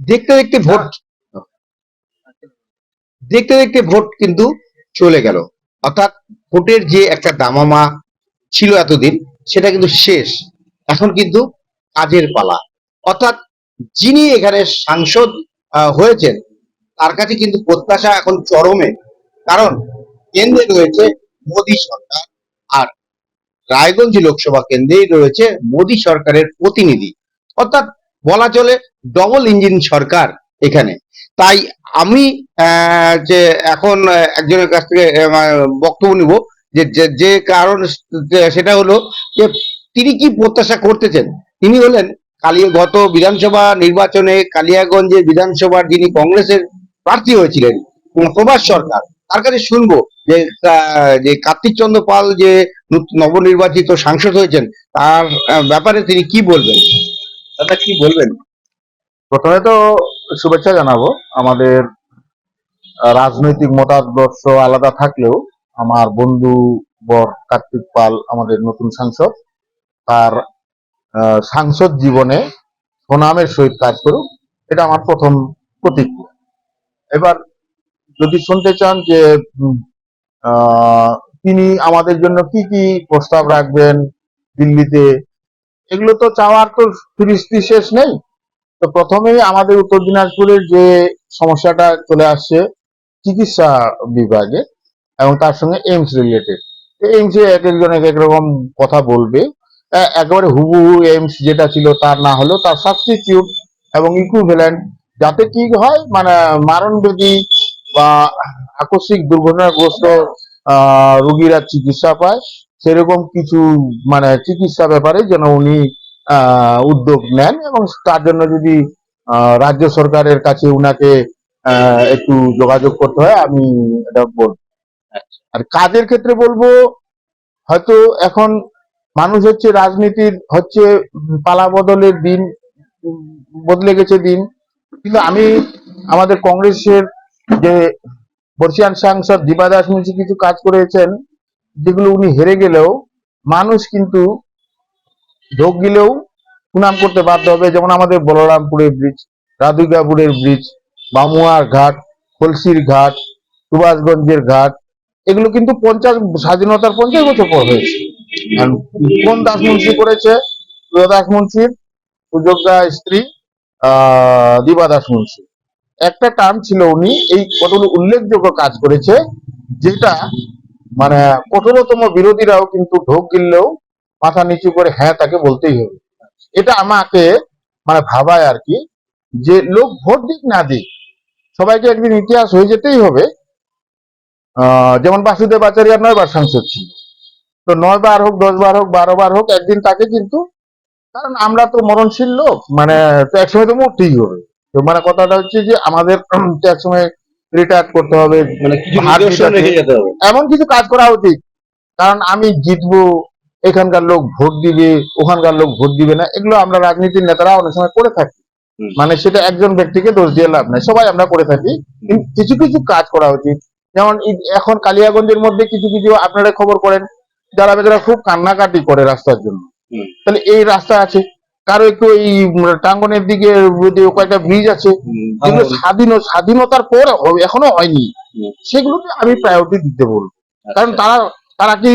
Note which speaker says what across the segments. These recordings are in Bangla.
Speaker 1: দেখতে দেখতে ভোট দেখতে দেখতে ভোট কিন্তু চলে গেল। অর্থাৎ ভোটের যে একটা দামামা ছিল এতদিন সেটা কিন্তু শেষ। এখন কিন্তু কাজের পালা। অর্থাৎ যিনি এখানে সাংসদ হয়েছেন তার কাছে কিন্তু প্রত্যাশা এখন চরমে। কারণ কেন্দ্রে রয়েছে মোদী সরকার আর রায়গঞ্জ লোকসভা কেন্দ্রেই রয়েছে মোদী সরকারের প্রতিনিধি। অর্থাৎ বলা চলে ডবল ইঞ্জিন সরকার এখানে। তাই আমি যে এখন একজনের কাছ থেকে বক্তব্য নিব যে, যে- কারণ সেটা হলো যে তিনি কি প্রত্যাশা করতেছেন? তিনি হলেন কালিয়া গত বিধানসভা নির্বাচনে কালিয়াগঞ্জে বিধানসভার যিনি কংগ্রেসের প্রার্থী হয়েছিলেন, প্রভাস সরকার, তার কাছে শুনব যে যে কার্তিক চন্দ্র পাল যে নবনির্বাচিত সাংসদ হয়েছেন, তার ব্যাপারে তিনি কি বলবেন? দাদা, কি বলবেন?
Speaker 2: প্রথমে তো শুভেচ্ছা জানাব। আমাদের রাজনৈতিক মতাদর্শ আলাদা থাকলেও আমার বন্ধু বর কার্তিক পাল আমাদের নতুন সাংসদ, তার সাংসদ জীবনে সুনামের সহিত কাজ করুক, এটা আমার প্রথম প্রতিক্রিয়া। এবার যদি শুনতে চান যে তিনি আমাদের জন্য কি কি প্রস্তাব রাখবেন, দিল্লিতে এগুলো তো চাওয়ার তো ফিরিস্তি শেষ নেই। তো প্রথমেই আমাদের উত্তর দিনাজপুরের যে সমস্যাটা চলে আসছে চিকিৎসা বিভাগে এবং তার সঙ্গে এইমস রিলেটেড এইমসে এক একজন এক এক রকম কথা বলবে। একেবারে হুবহু এইমস যেটা ছিল তার না হলেও তার সাবস্টিটিউট এবং ইকুইভ্যালেন্ট যাতে কি হয় মানে মারণবেদী বা আকস্মিক দুর্ঘটনাগ্রস্ত রোগীরা চিকিৎসা পায়। সেরকম কিছু মানে চিকিৎসা ব্যাপারে যেন উনি উদ্যোগ নেন এবং তার জন্য যদি রাজ্য সরকারের কাছে উনাকে একটু যোগাযোগ করতে হয়, আমি এটা বলব আর কাজের ক্ষেত্রে বলব, হয়তো এখন মানুষ হচ্ছে রাজনীতির হচ্ছে পালা বদলের দিন, বদলে গেছে দিন। কিন্তু আমি আমাদের কংগ্রেসের যে বর্ষিয়ান সাংসদ দীপা দাস মুন্সি কিছু কাজ করেছেন যেগুলো উনি হেরে গেলেও মানুষ কিন্তু যোগ দিলেও সুনাম করতে বাধ্য হবে। যেমন আমাদের বলরামপুরের ব্রিজ রাধিকাপুরের ব্রিজ বামুয়ার ঘাট, কলসির ঘাট, সুভাষগঞ্জের ঘাট, এগুলো কিন্তু পঞ্চাশ, স্বাধীনতার পঞ্চাশ বছর পর হয়েছে। কোন দাস মুন্সি করেছে? দাস মুন্সির সুযোগ্যা স্ত্রী, আহ, দিবা দাস মুন্সি। একটা টার্ম ছিল উনি, এই কতগুলো উল্লেখযোগ্য কাজ করেছে, যেটা মানে কঠোরতম বিরোধীরাও কিন্তু ঢোক গিললেও মাথা নিচু করে হ্যাঁ তাকে বলতেই হবে। এটা আমাকে মানে ভাবায় আর কি যে লোক ভোট দিক না দিক, সবাইকে একদিন ইতিহাস হয়ে যেতেই হবে। যেমন বাসুদেব আচার্য নয়বার সাংসদ ছিল। তো নয় বার হোক দশ বার হোক বারো বার হোক, একদিন তাকে কিন্তু, কারণ আমরা তো মরণশীল লোক মানে তো একসময় তো মরতেই হবে। তো মানে কথাটা হচ্ছে যে আমাদের তো একসময় রিটায়ার করতে হবে
Speaker 1: মানে কিছু নিদর্শন রেখে। যেতে হবে।
Speaker 2: এমন কিছু কাজ করা উচিত কারণ আমি জিতবো এখানকার লোক ভোট দিবে ওখানকার লোক ভোট দিবে না এগুলো আমরা রাজনীতির নেতারা অনেক সময় করে থাকি। মানে সেটা একজন ব্যক্তিকে দোষ দিয়ে লাভ নাই সবাই আমরা করে থাকি। কিছু কিছু কাজ করা উচিত। যেমন এখন কালিয়াগঞ্জের মধ্যে কিছু কিছু আপনারা খবর করেন যারা বেচারা খুব কান্নাকাটি করে রাস্তার জন্য। তাহলে এই রাস্তা আছে কারও একটু এই টাঙ্গনের দিকে কয়েকটা ব্রিজ আছে যেগুলো স্বাধীন স্বাধীনতার পর এখনও হয়নি। সেগুলোকে আমি প্রায়োরিটি দিতে বলব কারণ
Speaker 1: আচ্ছা।
Speaker 2: তারা তারা কি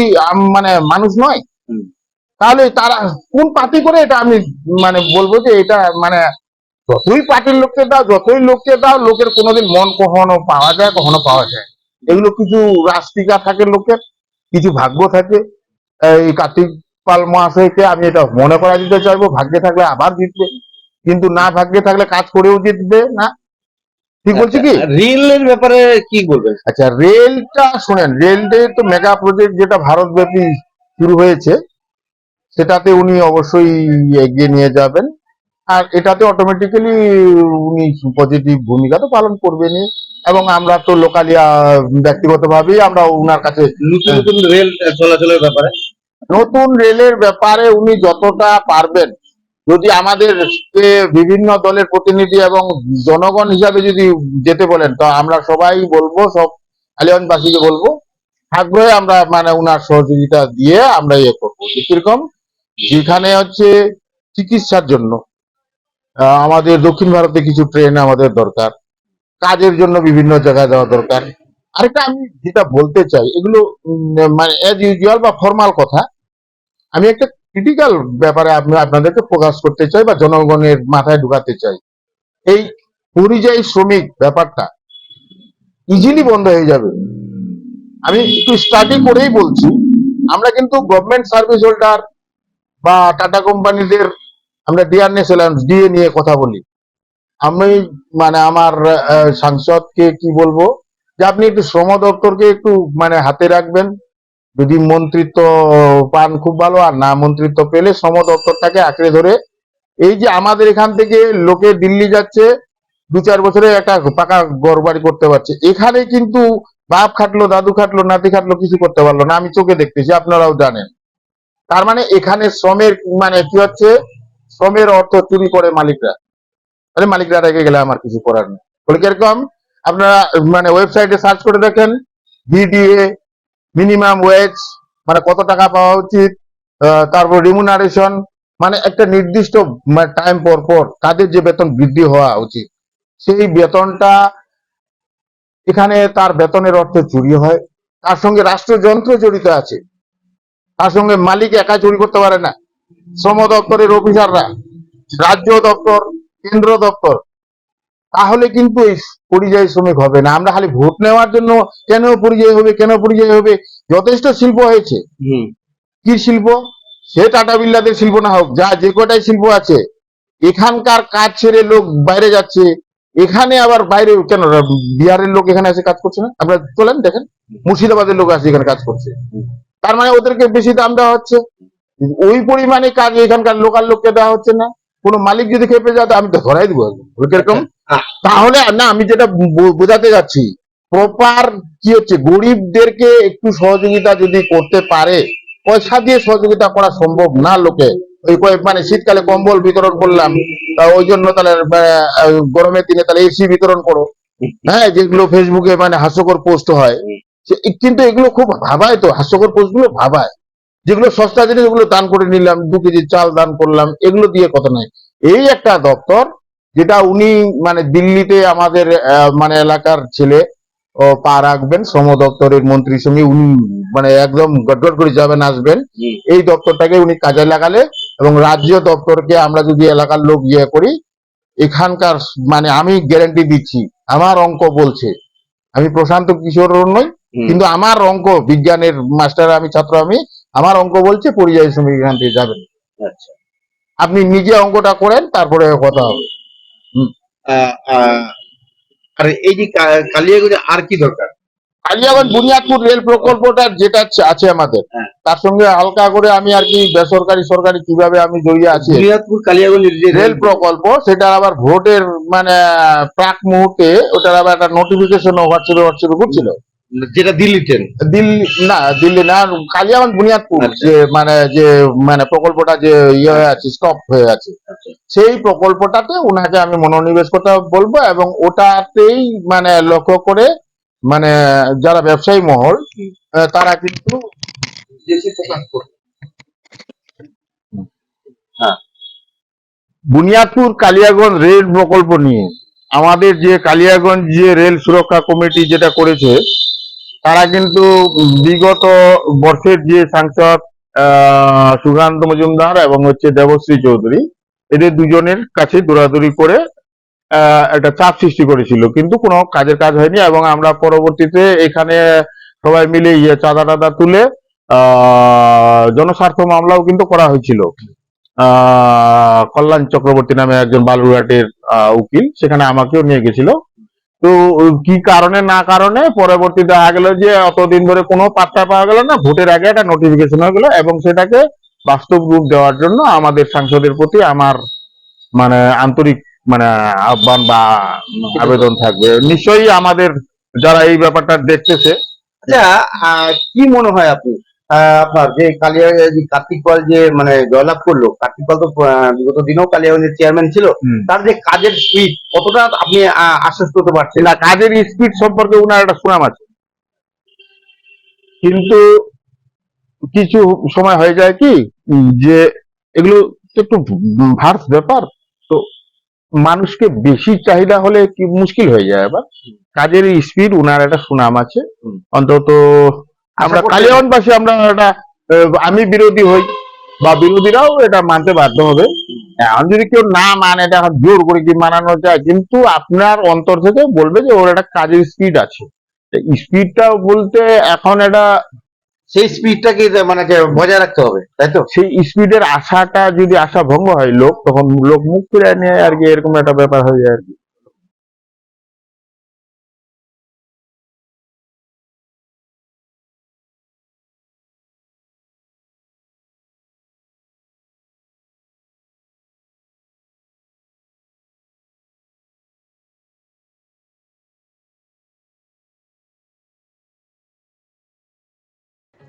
Speaker 2: মানে মানুষ নয় তাহলে তারা কোন পার্টি করে এটা আমি মানে বলব যে এটা মানে যতই পার্টির লোককে দাও যতই লোককে দাও লোকের কোনোদিন মন কখনো পাওয়া যায় কখনো পাওয়া যায়। এগুলো কিছু রাষ্ট্রিকা থাকে লোকের কিছু ভাগ্য থাকে এই কার্তিক পাল মহাশয়কে আমি এটা মনে করা দিতে চাইব ভাগ্যে থাকলে আবার জিতবে। কিন্তু না ভাগ্যে থাকলে কাজ করেও জিতবে না। ঠিক বলছি কি?
Speaker 1: আচ্ছা, রেলের ব্যাপারে কি বলবেন?
Speaker 2: আচ্ছা রেলটা শোনেন রেলটে তো মেগা প্রজেক্ট যেটা ভারতব্যাপী শুরু হয়েছে সেটাতে উনি অবশ্যই এগিয়ে নিয়ে যাবেন। আর এটাতে অটোমেটিক্যালি উনি পজিটিভ ভূমিকা তো পালন করবেনই। এবং আমরা তো লোকালিয়া ব্যক্তিগতভাবেই আমরা ওনার কাছে
Speaker 1: নতুন নতুন রেল চলাচলের ব্যাপারে?
Speaker 2: নতুন রেলের ব্যাপারে উনি যতটা পারবেন, যদি আমাদের বিভিন্ন দলের প্রতিনিধি এবং জনগণ হিসাবে যদি যেতে বলেন, তো আমরা সবাই বলব, সব আলিয়ানবাসীকে বলব, আগ্রহে আমরা মানে উনার সহযোগিতা দিয়ে আমরা ইয়ে করব। কীরকম যেখানে হচ্ছে চিকিৎসার জন্য আমাদের দক্ষিণ ভারতে কিছু ট্রেন আমাদের দরকার, কাজের জন্য বিভিন্ন জায়গায় যাওয়া দরকার। আরেকটা আমি যেটা বলতে চাই, এগুলো মানে অ্যাজ ইউজুয়াল বা ফর্মাল কথা আমি একটা ক্রিটিক্যাল ব্যাপারে আপনি, আপনাদেরকে প্রকাশ করতে চাই বা জনগণের মাথায় ঢুকাতে চাই। এই পরিযায়ী শ্রমিক ব্যাপারটা ইজিলি বন্ধ হয়ে যাবে। আমি একটু স্টাডি করেই বলছি, আমরা কিন্তু গভর্নমেন্ট সার্ভিস হোল্ডার বা টাটা কোম্পানিদের, আমরা ডিয়ারনেস অ্যালাউন্স দিয়ে নিয়ে কথা বলি। আমি মানে আমার সাংসদকে কি বলব, যে আপনি একটু শ্রম দপ্তরকে একটু মানে হাতে রাখবেন। যদি মন্ত্রিত্ব পান খুব ভালো, আর না মন্ত্রিত্ব পেলে শ্রম দপ্তরটাকে আঁকড়ে ধরে। এই যে আমাদের এখান থেকে লোকে দিল্লি যাচ্ছে, দু চার বছরে একটা পাকা ঘর বাড়ি করতে পারছে। এখানে কিন্তু বাপ খাটলো, দাদু খাটলো, নাতি খাটলো, কিছু করতে পারল না। আমি চোখে দেখতেছি, আপনারাও জানেন। তার মানে এখানে শ্রমের মানে কি হচ্ছে, শ্রমের অর্থ চুরি করে মালিকরা। তাহলে মালিকরা রেখে গেলে আমার কিছু করার নেই। বলে কীরকম, আপনারা মানে ওয়েবসাইটে সার্চ করে দেখেন বিডিএ মিনিমাম ওয়েজ মানে কত টাকা পাওয়া উচিত তারপর রিমুনারেশন মানে একটা নির্দিষ্ট টাইম পর পর তাদের যে বেতন বৃদ্ধি হওয়া উচিত। সেই বেতনটা এখানে তার বেতনের অর্থে চুরি হয়। তার সঙ্গে রাষ্ট্রযন্ত্র জড়িত আছে। তার সঙ্গে মালিক একা চুরি করতে পারে না। শ্রম দপ্তরের অফিসাররা রাজ্য দপ্তর, কেন্দ্র দপ্তর তাহলে কিন্তু এই পরিযায়ী শ্রমিক হবে না। আমরা খালি ভোট নেওয়ার জন্য কেন পরিযায়ী হবে কেন পরিযায়ী হবে? যথেষ্ট শিল্প হয়েছে। কি শিল্প? সে টাটা বিল্লাদের শিল্প না হোক যা যে কটাই শিল্প আছে। এখানকার কাজ ছেড়ে লোক বাইরে যাচ্ছে। এখানে আবার বাইরে কেন? বিহারের লোক এখানে এসে কাজ করছে না? আপনারা চলেন দেখেন। মুর্শিদাবাদের লোক আসে এখানে কাজ করছে। তার মানে ওদেরকে বেশি দাম দেওয়া হচ্ছে। ওই পরিমাণে কাজ এখানকার লোকাল লোককে দেওয়া হচ্ছে না। কোনো মালিক যদি খেপে যায় তো আমি তো ধরাই দিব। ওই কীরকম। তাহলে না, আমি যেটা বোঝাতে যাচ্ছি প্রপার কি হচ্ছে, গরিবদেরকে একটু সহযোগিতা যদি করতে পারে, পয়সা দিয়ে সহযোগিতা করা সম্ভব না লোকে। ওই মানে শীতকালে কম্বল বিতরণ করলাম, তা ওই জন্য তাহলে গরমের দিনে তাহলে এসি বিতরণ করো। হ্যাঁ যেগুলো ফেসবুকে মানে হাস্যকর পোস্ট হয় কিন্তু এগুলো খুব ভাবায় তো, হাস্যকর পোস্টগুলো ভাবায়। যেগুলো সস্তা জিনিস, ওগুলো দান করে নিলাম, দু কেজি চাল দান করলাম, এগুলো দিয়ে কথা নাই। এই একটা দপ্তর যেটা উনি মানে দিল্লিতে আমাদের মানে এলাকার ছেলে ও পা রাখবেন শ্রম দপ্তরের মন্ত্রীর সঙ্গে উনি মানে একদম গটগট করে যাবেন আসবেন। এই দপ্তরটাকে উনি কাজে লাগালে এবং রাজ্য দপ্তরকে আমরা যদি এলাকার লোক ইয়ে করি এখানকার মানে আমি গ্যারান্টি দিচ্ছি আমার অঙ্ক বলছে। আমি প্রশান্ত কিশোর নই কিন্তু আমার অঙ্ক বিজ্ঞানের মাস্টার আমি ছাত্র আমি আমার অঙ্ক বলছে পরিযায়ী শ্রমিক এখান থেকে যাবেন।
Speaker 1: আচ্ছা।
Speaker 2: আপনি নিজে অঙ্কটা করেন তারপরে কথা হবে।
Speaker 1: আর এই যে কালিয়াগঞ্জে আর কি দরকার?
Speaker 2: কালিয়াগঞ্জ বুনিয়াদপুর রেল প্রকল্পটা যেটা আছে- আমাদের।
Speaker 1: হ্যাঁ।
Speaker 2: তার সঙ্গে হালকা করে আমি আর কি বেসরকারি সরকারি কীভাবে আমি জড়িয়ে আছি।
Speaker 1: বুনিয়াদপুর কালিয়াগঞ্জ
Speaker 2: রেল প্রকল্প সেটা আবার ভোটের মানে প্রাক মুহূর্তে ওটার আবার একটা নোটিফিকেশন হোয়াটসঅ্যাপে হোয়াটসঅ্যাপে ঘুরছিল।
Speaker 1: যেটা দিল্লি ট্রেন।
Speaker 2: দিল্লি না দিল্লি না কালিয়াগঞ্জ বুনিয়াদপুর
Speaker 1: আচ্ছা।
Speaker 2: যে মানে যে মানে প্রকল্পটা যে ইয়ে হয়ে আছে স্টপ হয়ে আছে।
Speaker 1: আচ্ছা।
Speaker 2: সেই প্রকল্পটাতে ওনাকে আমি মনোনিবেশ করতে বলব এবং ওটাতেই মানে লক্ষ্য করে মানে যারা ব্যবসায়ী মহল তারা কিন্তু
Speaker 1: হ্যাঁ।
Speaker 2: বুনিয়াদপুর কালিয়াগঞ্জ রেল প্রকল্প নিয়ে আমাদের যে কালিয়াগঞ্জ যে রেল সুরক্ষা কমিটি যেটা করেছে তারা কিন্তু বিগত বর্ষের যে সাংসদ সুকান্ত মজুমদার এবং হচ্ছে দেবশ্রী চৌধুরী, এদের দুজনের কাছে দৌড়াদৌড়ি করে একটা চাপ সৃষ্টি করেছিল। কিন্তু কোনো কাজের কাজ হয়নি এবং আমরা পরবর্তীতে এখানে সবাই মিলে ইয়ে চাঁদা টাদা তুলে জনস্বার্থ মামলাও কিন্তু করা হয়েছিল। কল্যাণ চক্রবর্তী নামে একজন বালুরঘাটের উকিল, সেখানে আমাকেও নিয়ে গেছিল। তো কি কারণে, না কারণে পরবর্তী দেখা গেল যে, অতদিন ধরে কোনো পাত্তা পাওয়া গেল না, ভোটের আগে একটা নোটিফিকেশন হয়ে গেল এবং সেটাকে বাস্তব রূপ দেওয়ার জন্য আমাদের সাংসদের প্রতি আমার মানে আন্তরিক মানে আহ্বান বা আবেদন থাকবে। নিশ্চয়ই আমাদের যারা এই ব্যাপারটা দেখতেছে।
Speaker 1: আচ্ছা কি মনে হয় আপনি? আপনার যে কালিয়া কার্তিক পাল যে মানে জয়লাভ করল কার্তিক পাল তো বিগত দিনেও কালিয়াগঞ্জের চেয়ারম্যান ছিল তার যে কাজের স্পিড কতটা আপনি আশ্বস্ত হতে পারছেন?
Speaker 2: না কাজের স্পিড সম্পর্কে উনার একটা সুনাম আছে। কিন্তু কিছু সময় হয়ে যায় কি যে এগুলো একটু ভার্স ব্যাপার তো মানুষকে বেশি চাহিদা হলে কি মুশকিল হয়ে যায় আবার? কাজের স্পিড উনার একটা সুনাম আছে। অন্তত আমরা কালিয়াগঞ্জবাসী আমরা এটা আমি বিরোধী হই বা বিরোধীরাও এটা মানতে বাধ্য হবে। এখন যদি কেউ না মানে এটা জোর করে কি মানানো যায়? কিন্তু আপনার অন্তর থেকে বলবে যে ওর একটা কাজের স্পিড আছে। স্পিডটা বলতে এখন এটা
Speaker 1: সেই স্পিডটাকে মানে বজায় রাখতে হবে তাই তো?
Speaker 2: সেই স্পিডের আশাটা যদি আশা ভঙ্গ হয় লোক তখন লোক মুখ ফিরে নিয়ে আর কি এরকম একটা ব্যাপার হয়ে যায় আর কি।